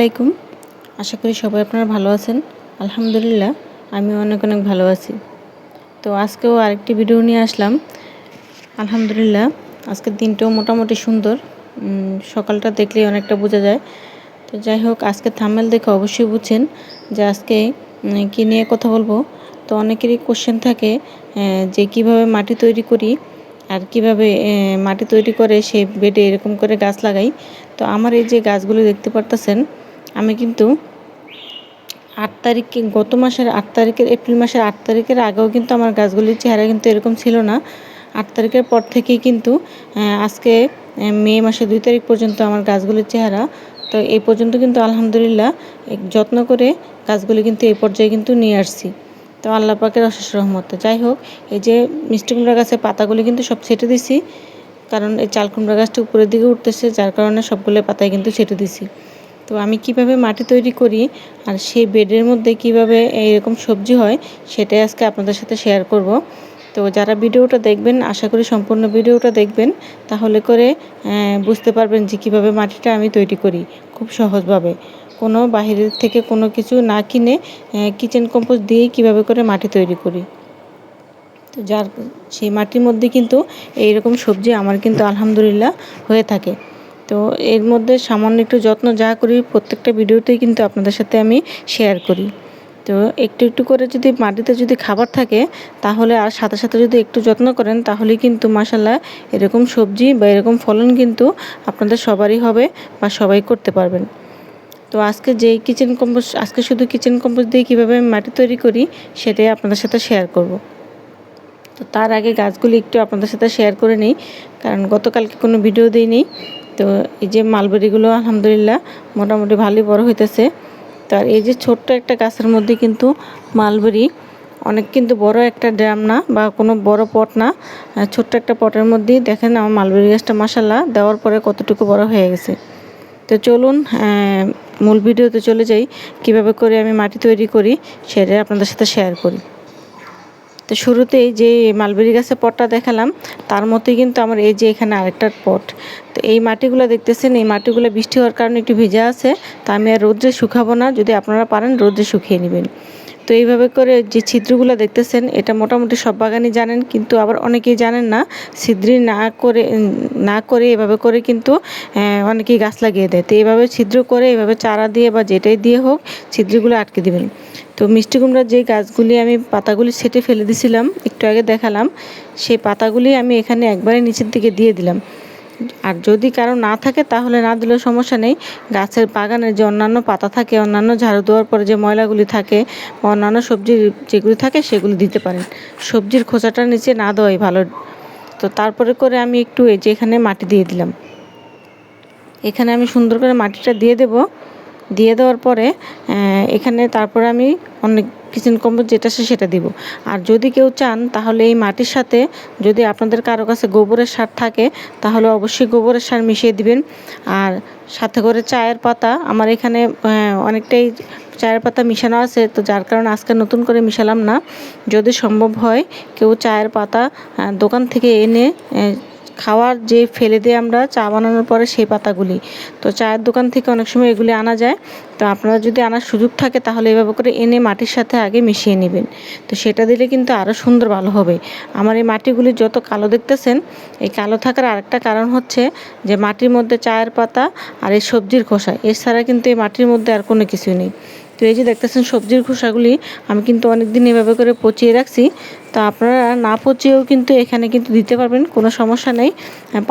আলাইকুম। আশা করি সবাই আপনারা ভালো আছেন। আলহামদুলিল্লাহ আমি অনেক অনেক ভালো আছি। তো আজকেও আরেকটি ভিডিও নিয়ে আসলাম। আলহামদুলিল্লাহ, আজকের দিনটাও মোটামুটি সুন্দর। সকালটা দেখলেই অনেকটা বোঝা যায়। তো যাই হোক আজকে থামেল দেখে অবশ্যই বুঝছেন যে আজকে কী নিয়ে কথা বলব। তো অনেকেরই কোশ্চেন থাকে যে কীভাবে মাটি তৈরি করি আর কীভাবে মাটি তৈরি করে সেই বেডে এরকম করে গাছ লাগাই। তো আমার এই যে গাছগুলো দেখতে পারতেছেন আমি কিন্তু আট তারিখে, গত মাসের আট তারিখের, এপ্রিল মাসের আট তারিখের আগেও কিন্তু আমার গাছগুলির চেহারা কিন্তু এরকম ছিল না। আট তারিখের পর থেকেই কিন্তু আজকে মে মাসের দুই তারিখ পর্যন্ত আমার গাছগুলির চেহারা। তো এই পর্যন্ত কিন্তু আলহামদুলিল্লাহ যত্ন করে গাছগুলি কিন্তু এই পর্যায়ে কিন্তু নিয়ে আসছি। তো আল্লাহ পাকের অশেষ রহমতে। যাই হোক, এই যে মিষ্টি কুমড়া গাছের পাতাগুলি কিন্তু সব ছেটে দিছি, কারণ এই চাল কুমড়া গাছটা উপরের দিকে উঠতেছে, যার কারণে সবগুলো পাতায় কিন্তু ছেটে দিছি। তো আমি কীভাবে মাটি তৈরি করি আর সেই বেডের মধ্যে কীভাবে এইরকম সবজি হয় সেটাই আজকে আপনাদের সাথে শেয়ার করব। তো যারা ভিডিওটা দেখবেন, আশা করি সম্পূর্ণ ভিডিওটা দেখবেন, তাহলে করে বুঝতে পারবেন যে কীভাবে মাটিটা আমি তৈরি করি খুব সহজভাবে। কোনো বাহিরের থেকে কোনো কিছু না কিনে কিচেন কম্পোস্ট দিয়েই কীভাবে করে মাটি তৈরি করি। তো যার, সেই মাটির মধ্যে কিন্তু এইরকম সবজি আমার কিন্তু আলহামদুলিল্লাহ হয়ে থাকে। তো এর মধ্যে সামান্য একটু যত্ন যা করি প্রত্যেকটা ভিডিওতেই কিন্তু আপনাদের সাথে আমি শেয়ার করি। তো একটু একটু করে যদি মাটিতে যদি খাবার থাকে, তাহলে আর সাথে সাথে যদি একটু যত্ন করেন তাহলে কিন্তু মাসাল্লাহ এরকম সবজি বা এরকম ফলন কিন্তু আপনাদের সবারই হবে বা সবাই করতে পারবেন। তো আজকে যেই কিচেন কম্পোস্ট আজকে শুধু কিচেন কম্পোস্ট দিয়ে কীভাবে আমি মাটি তৈরি করি, সেটাই আপনাদের সাথে শেয়ার করব। তো তার আগে গাছগুলি একটু আপনাদের সাথে শেয়ার করে নিই, কারণ গতকালকে কোনো ভিডিও দিই দিইনি। তো এই যে মালবেরিগুলো আলহামদুলিল্লাহ মোটামুটি ভালোই বড় হইতেছে। তো আর এই যে ছোট্ট একটা গাছের মধ্যে কিন্তু মালবেরি, অনেক কিন্তু বড় একটা ড্রাম না বা কোনো বড় পট না। ছোট্ট একটা পটের মধ্যেই দেখেন আমার মালবেরি গাছটা মাসাল্লাহ দেওয়ার পরে কতটুকু বড় হয়ে গেছে। তো চলুন মূল ভিডিওতে চলে যাই। কীভাবে করে আমি মাটি তৈরি করি সেটা আপনাদের সাথে শেয়ার করি। তো শুরুতেই যে মালবেরি গাছের পটটা দেখালাম, তার মতোই কিন্তু আমার এই যে এখানে আরেকটা পট। তো এই মাটিগুলো দেখতেছেন, এই মাটিগুলো বৃষ্টি হওয়ার কারণে একটু ভেজা আছে, তা আমি আর রোদ্রে শুকাবো না। যদি আপনারা পারেন, রোদ্রে শুকিয়ে নেবেন। তো এইভাবে করে যে ছিদ্রগুলো দেখতেছেন, এটা মোটামুটি সব বাগানই জানেন, কিন্তু আবার অনেকেই জানেন না ছিদ্রি না করে না করে এভাবে করে কিন্তু অনেকেই গাছ লাগিয়ে দেয়। তো এইভাবে ছিদ্র করে এভাবে চারা দিয়ে বা যেটাই দিয়ে হোক, ছিদ্রগুলো আটকে দিবেন। তো মিষ্টি কুমড়ার যে গাছগুলি আমি পাতাগুলি ছেটে ফেলে দিছিলাম, একটু আগে দেখালাম, সেই পাতাগুলি আমি এখানে একবারে নিচের দিকে দিয়ে দিলাম। আর যদি কারও না থাকে, তাহলে না দিলেও সমস্যা নেই। গাছের বাগানের যে অন্যান্য পাতা থাকে, অন্যান্য ঝাড়ু দেওয়ার পরে যে ময়লাগুলি থাকে বা অন্যান্য সবজির যেগুলি থাকে, সেগুলি দিতে পারেন। সবজির খোসাটার নিচে না দেওয়াই ভালো। তো তারপরে করে আমি একটু এই যে এখানে মাটি দিয়ে দিলাম। এখানে আমি সুন্দর করে মাটিটা দিয়ে দেব। দিয়ে দেওয়ার পরে এখানে তারপরে আমি অনেক কিচেন কম্পোস্ট যেটা সে সেটা দিব। আর যদি কেউ চান, তাহলে এই মাটির সাথে যদি আপনাদের কারও কাছে গোবরের সার থাকে, তাহলে অবশ্যই গোবরের সার মিশিয়ে দিবেন। আর সাথে করে চায়ের পাতা, আমার এখানে অনেকটাই চায়ের পাতা মিশানো আছে, তো যার কারণে আজকে নতুন করে মিশালাম না। যদি সম্ভব হয়, কেউ চায়ের পাতা দোকান থেকে এনে খাওয়ার যে ফেলে দিয়ে আমরা চা বানানোর পরে সেই পাতাগুলি। তো চায়ের দোকান থেকে অনেক সময় এগুলি আনা যায়। তো আপনারা যদি আনার সুযোগ থাকে তাহলে এভাবে করে এনে মাটির সাথে আগে মিশিয়ে নেবেন। তো সেটা দিলে কিন্তু আরও সুন্দর ভালো হবে। আমার এই মাটিগুলি যত কালো দেখতেছেন, এই কালো থাকার আরেকটা কারণ হচ্ছে যে মাটির মধ্যে চায়ের পাতা আর এই সবজির খোসা, এছাড়া কিন্তু এই মাটির মধ্যে আর কোনো কিছুই নেই। তো এই যে দেখতেছেন সবজির খোসাগুলি আমি কিন্তু অনেক দিন এভাবে করে পচিয়ে রাখছি। তো আপনারা না পচিয়েও কিন্তু এখানে কিন্তু দিতে পারবেন, কোনো সমস্যা নেই।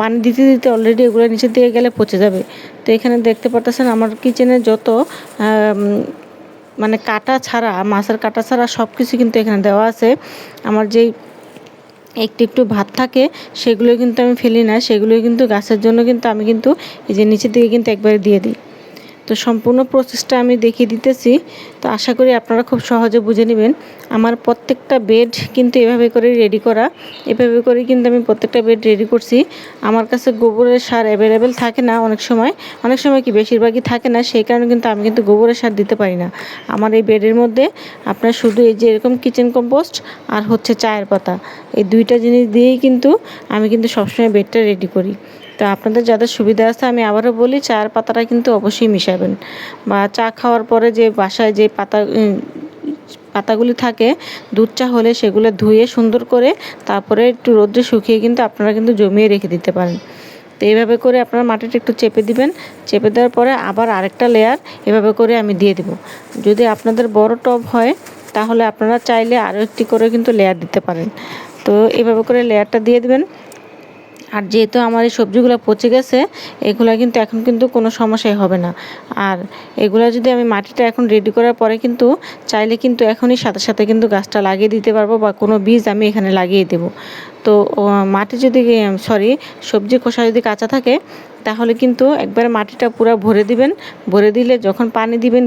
পানি দিতে দিতে অলরেডি এগুলো নিচে দিয়ে গেলে পচে যাবে। তো এখানে দেখতে পারতেছেন আমার কিচেনে যত মানে কাটা ছাড়া, মাছের কাটা ছাড়া সব কিছু কিন্তু এখানে দেওয়া আছে। আমার যেই একটু একটু ভাত থাকে, সেগুলো কিন্তু আমি ফেলি না, সেগুলো কিন্তু গাছের জন্য কিন্তু আমি কিন্তু এই যে নিচের দিকে কিন্তু একবারে দিয়ে দিই। তো সম্পূর্ণ প্রসেসটা আমি দেখিয়ে দিতেছি। তো আশা করি আপনারা খুব সহজে বুঝে নেবেন। আমার প্রত্যেকটা বেড কিন্তু এভাবে করে রেডি করা। এভাবে করে কিন্তু আমি প্রত্যেকটা বেড রেডি করছি। আমার কাছে গোবরের সার অ্যাভেলেবেল থাকে না অনেক সময়। অনেক সময় কি বেশিরভাগই থাকে না, সেই কারণে কিন্তু আমি কিন্তু গোবরের সার দিতে পারি না। আমার এই বেডের মধ্যে আপনার শুধু এই যে এরকম কিচেন কম্পোস্ট আর হচ্ছে চায়ের পাতা। এই দুইটা জিনিস দিয়েই কিন্তু আমি কিন্তু সবসময় বেডটা রেডি করি। তো আপনাদের যাদের সুবিধা আছে, আমি আবারও বলি চার পাতাটা কিন্তু অবশ্যই মিশাবেন। বা চা খাওয়ার পরে যে বাসায় যে পাতা পাতাগুলি থাকে, দুধ চা হলে সেগুলো ধুয়ে সুন্দর করে তারপরে একটু রোদ্রে শুকিয়ে কিন্তু আপনারা কিন্তু জমিয়ে রেখে দিতে পারেন। তো এইভাবে করে আপনারা মাটিটা একটু চেপে দিবেন। চেপে দেওয়ার পরে আবার আরেকটা লেয়ার এভাবে করে আমি দিয়ে দেব। যদি আপনাদের বড় টব হয়, তাহলে আপনারা চাইলে আরও একটি করে কিন্তু লেয়ার দিতে পারেন। তো এভাবে করে লেয়ারটা দিয়ে দিবেন। আর যেহেতু আমার এই সবজিগুলো পচে গেছে, এগুলো কিন্তু এখন কিন্তু কোনো সমস্যাই হবে না। আর এগুলো যদি আমি মাটিটা এখন রেডি করার পরে কিন্তু চাইলে কিন্তু এখনই সাথে সাথে কিন্তু গাছটা লাগিয়ে দিতে পারব বা কোনো বীজ আমি এখানে লাগিয়ে দেবো। তো মাটি যদি সরি সবজি খোসা যদি কাঁচা থাকে, তাহলে কিন্তু একবারে মাটিটা পুরো ভরে দিবেন। ভরে দিলে যখন পানি দিবেন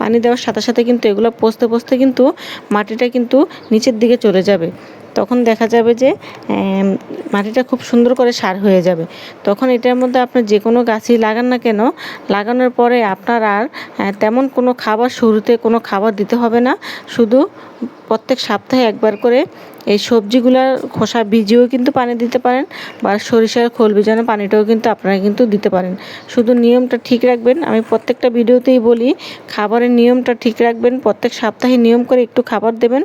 পানি দেওয়ার সাথে সাথে কিন্তু এগুলো পচতে পচতে কিন্তু মাটিটা কিন্তু নিচের দিকে চলে যাবে। তখন দেখা যাবে যে মাটিটা খুব সুন্দর করে সার হয়ে যাবে। তখন এটার মধ্যে আপনি যে কোনো গাছই লাগান না কেন, লাগানোর পরে আপনার আর তেমন কোনো খাবার শুরুতে কোনো খাবার দিতে হবে না। শুধু প্রত্যেক সপ্তাহে একবার করে এই সবজিগুলোর খোসা ভিজিয়েও কিন্তু পানি দিতে পারেন বা সরিষার খোল ভিজানো পানিটাও কিন্তু আপনারা কিন্তু দিতে পারেন। শুধু নিয়মটা ঠিক রাখবেন, আমি প্রত্যেকটা ভিডিওতেই বলি, খাবারের নিয়মটা ঠিক রাখবেন, প্রত্যেক সপ্তাহে নিয়ম করে একটু খাবার দেবেন,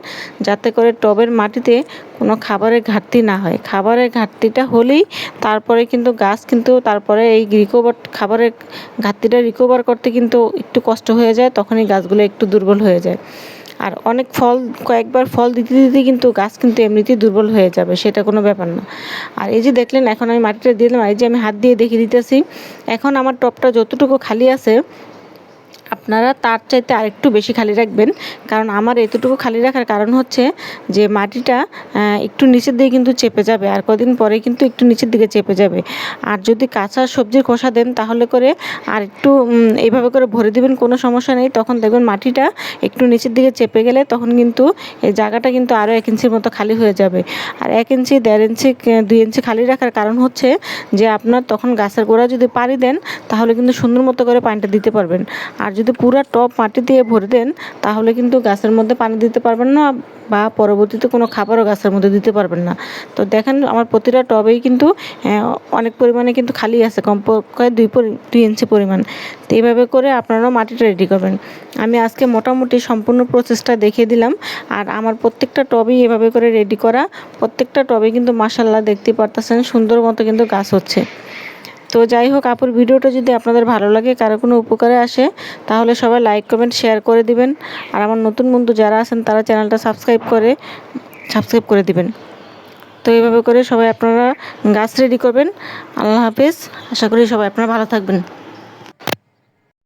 যাতে করে টবের মাটিতে কোনো খাবারের ঘাটতি না হয়। খাবারের ঘাটতিটা হলেই তারপরে কিন্তু গাছ কিন্তু তারপরে এই রিকভার খাবারের ঘাটতিটা রিকভার করতে কিন্তু একটু কষ্ট হয়ে যায়, তখনই গাছগুলো একটু দুর্বল হয়ে যায়। আর অনেক ফল, কয়েকবার ফল দিতে দিতে কিন্তু গাছ কিন্তু এমনিতেই দুর্বল হয়ে যাবে, সেটা কোনো ব্যাপার না। আর এই যে দেখলেন, এখন আমি মাটিটা দিয়ে দিলাম এই যে আমি হাত দিয়ে দেখিয়ে দিতেছি, এখন আমার টপটা যতটুকু খালি আছে আপনারা তার চাইতে আরেকটু বেশি খালি রাখবেন। কারণ আমার এতটুকু খালি রাখার কারণ হচ্ছে যে মাটিটা একটু নিচের দিকে কিন্তু চেপে যাবে আর কদিন পরে কিন্তু একটু নিচের দিকে চেপে যাবে। আর যদি কাঁচা সবজির খোসা দেন তাহলে করে আর একটু এইভাবে করে ভরে দিবেন, কোনো সমস্যা নেই। তখন দেখবেন মাটিটা একটু নিচের দিকে চেপে গেলে তখন কিন্তু এই জায়গাটা কিন্তু আরও এক ইঞ্চির মতো খালি হয়ে যাবে। আর এক ইঞ্চি, দেড় ইঞ্চি, দুই ইঞ্চি খালি রাখার কারণ হচ্ছে যে আপনার তখন গাছের গোড়া যদি পানি দেন তাহলে কিন্তু সুন্দর মতো করে পানিটা দিতে পারবেন। আর যদি পুরো টব মাটি দিয়ে ভরে দেন, তাহলে কিন্তু গাছের মধ্যে পানি দিতে পারবেন না বা পরবর্তীতে কোনো খাবারও গাছের মধ্যে দিতে পারবেন না। তো দেখেন আমার প্রতিটা টবেই কিন্তু অনেক পরিমাণে কিন্তু খালি আছে, কমপক্ষে দুই দুই ইঞ্চি পরিমাণ। তো এইভাবে করে আপনারাও মাটিটা রেডি করবেন। আমি আজকে মোটামুটি সম্পূর্ণ প্রসেসটা দেখিয়ে দিলাম। আর আমার প্রত্যেকটা টবেই এভাবে করে রেডি করা, প্রত্যেকটা টবে কিন্তু মাসাল্লাহ দেখতে পারতেছেন সুন্দর মতো কিন্তু গাছ হচ্ছে। তো যাই হোক, আপুর ভিডিওটা যদি আপনাদের ভালো লাগে, কারও কোনো উপকারে আসে, তাহলে সবাই লাইক কমেন্ট শেয়ার করে দিবেন। আর আমার নতুন বন্ধু যারা আছেন, তারা চ্যানেলটা সাবস্ক্রাইব করে সাবস্ক্রাইব করে দিবেন। তো এইভাবে করে সবাই আপনারা গাছ রেডি করবেন। আল্লাহ হাফেজ। আশা করি সবাই আপনারা ভালো থাকবেন।